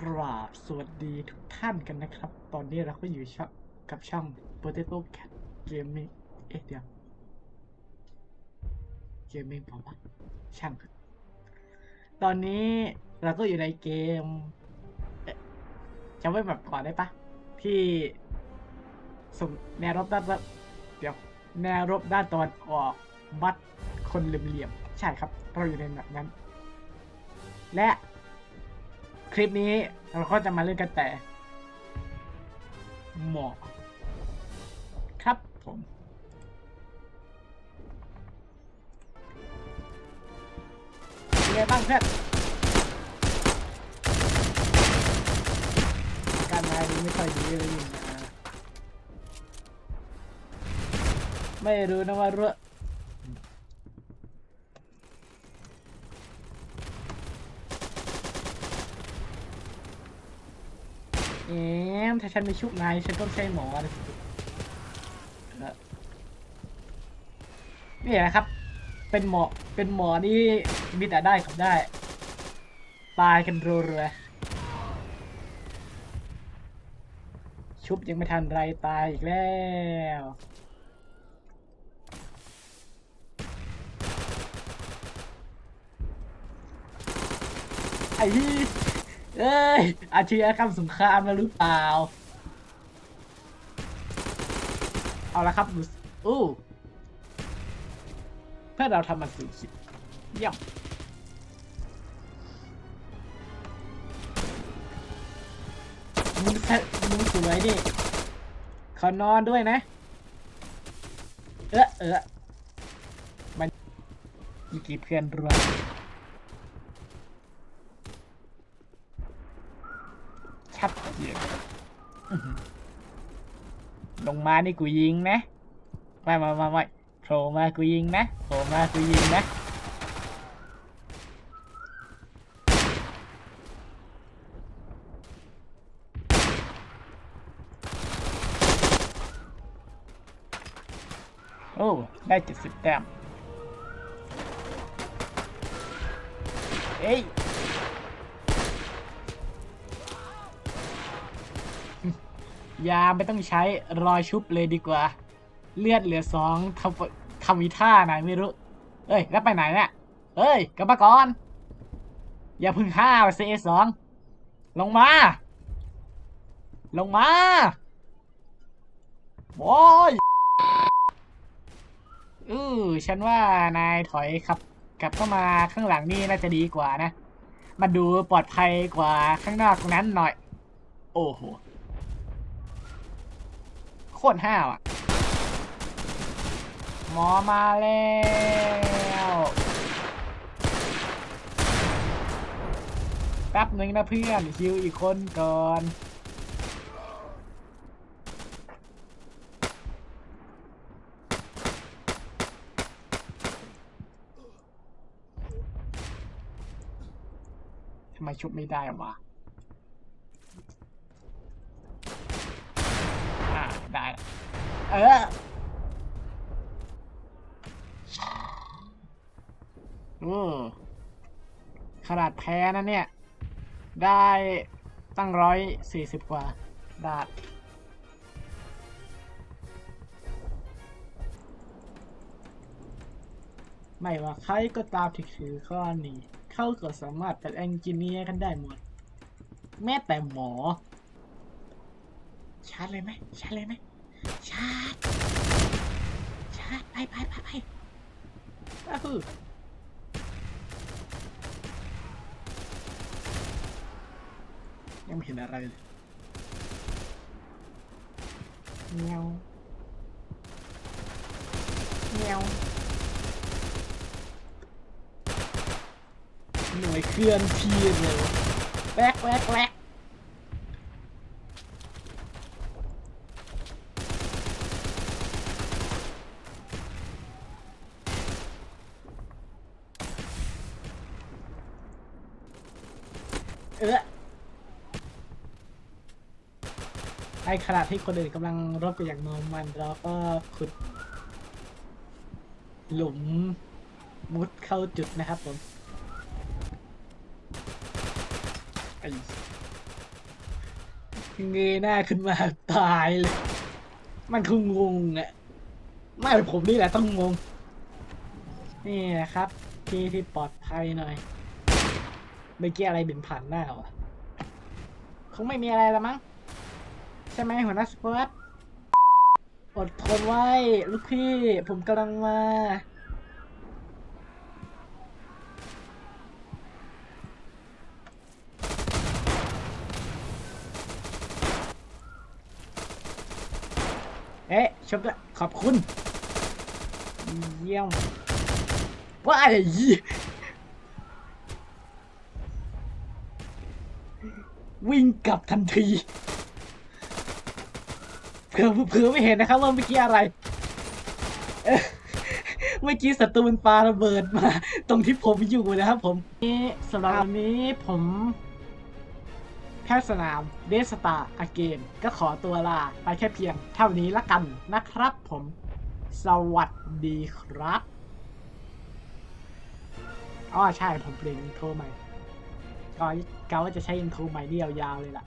กราบสวัสดีทุกท่านกันนะครับ ตอนนี้เราก็อยู่ช่องกับช่อง Potato Cat Gaming เอ๊ะเดี๋ยว Gaming เปล่าวะช่าง ตอนนี้เราก็อยู่ในเกมจำไว้แบบก่อนได้ปะที่ส่งแนวรบด้านเดี๋ยว แนวรบด้านตะวันออกบัดคนเหลี่ยมๆใช่ครับ เราอยู่ในแบบนั้น และ ลิปนี้เราก็จะมาเล่นกันแต่ หมอกครับผมเป็นไงบ้างเพื่อนการมาดีไม่ค่อยดีเลยนี่นะไม่รู้นะว่าเรื่อง เอ๊ะถ้าฉันไม่ชุบนายฉันต้องใช้หมออะไรสิเออนี่นะครับ เป็นหมอ เป็นหมอนี่มีแต่ได้กับได้ ตายกันรัวๆชุบยังไม่ทันไรตายอีกแล้วไอ้ เอ้ย อาชญากรรมสงครามแล้วหรือเปล่า เอาละครับดูอู้เพื่อนเราทำมันสี่สิบเยี่ยมมึงแท้มึงสวยดิขอนอนด้วยนะ เออเออมันมีกี่เพื่อนรวม ชัด เจนลงมานี่กูยิงนะไม่ไม่ไม่ไม่โผล่มากูยิงนะโผล่มากูยิงนะโอ้ ได้เจ็ดสิบแต้มเอ้ย ยาไม่ต้องใช้รอยชุบเลยดีกว่า เลือดเหลือสองทำทำวิท่าไหนไม่รู้ เอ้ย แล้วไปไหนเนี่ยเอ้ยกลับมาก่อน อย่าพึ่งห้าเซสองลงมา ลงมาโอ้ยอือฉันว่านายถอยขับกลับเข้ามาข้างหลังนี่น่าจะดีกว่านะ มันดูปลอดภัยกว่าข้างนอกนั้นหน่อย โอ้โห โคตรห้าวอะ หมอมาแล้วแป๊บหนึ่งนะเพื่อนคิวอีกคนก่อนทำไมชุบไม่ได้วะ อ่า ได้ละเอออืมขนาดแพ้นะเนี่ย ได้ตั้งร้อยสี่สิบกว่าดาดไม่ว่าใครก็ตามที่ถือข้อนี้ เขาก็สามารถเป็นเอนจิเนียร์กันได้หมด แม้แต่หมอ ชาร์จเลยไหมชาร์จเลยไหมชาร์จชาร์จไปไปไปไปอ้าวยังไม่เห็นอะไรเลยเมียวเมียวหน่วยเคลื่อนที่เร็วแวกแวกแวก เออในขณะที่คนอื่นกำลังรบกันอย่างเมามันเราก็ขุด หลุมมุดเข้าจุดนะครับผมไอ้เงยหน้าขึ้นมาตายเลย มันคงงงอะ ไม่ผมนี่แหละต้องงง นี่นะครับ ที่ที่ปลอดภัยหน่อย เมื่อกี้อะไรบินผ่านหน้าวะคงไม่มีอะไรละมั้ง ใช่ไหมหัวหน้าสปอร์ตอดทนไว้ ลูกพี่ ผมกำลังมา เอ๊ะชมด้วยขอบคุณ เยี่ยมว่าย วิ่งกลับทันทีเผื่อเผื่อไม่เห็นนะครับว่าเมื่อกี้อะไรเมื่อกี้ศัตรูมันปาระเบิดมา ตรงที่ผมอยู่นะครับผมนี่สำหรับวันนี้ผมแพทย์สนามเดสตาอาเกมก็ขอตัวลาไปแค่เพียงเท่านี้ละกันนะครับผม สวัสดีครับอ๋อใช่ผมเปลี่ยนอินโทรใหม่ ก็กะว่าจะใช้อินโทรใหม่นี่ยาวๆเลยล่ะ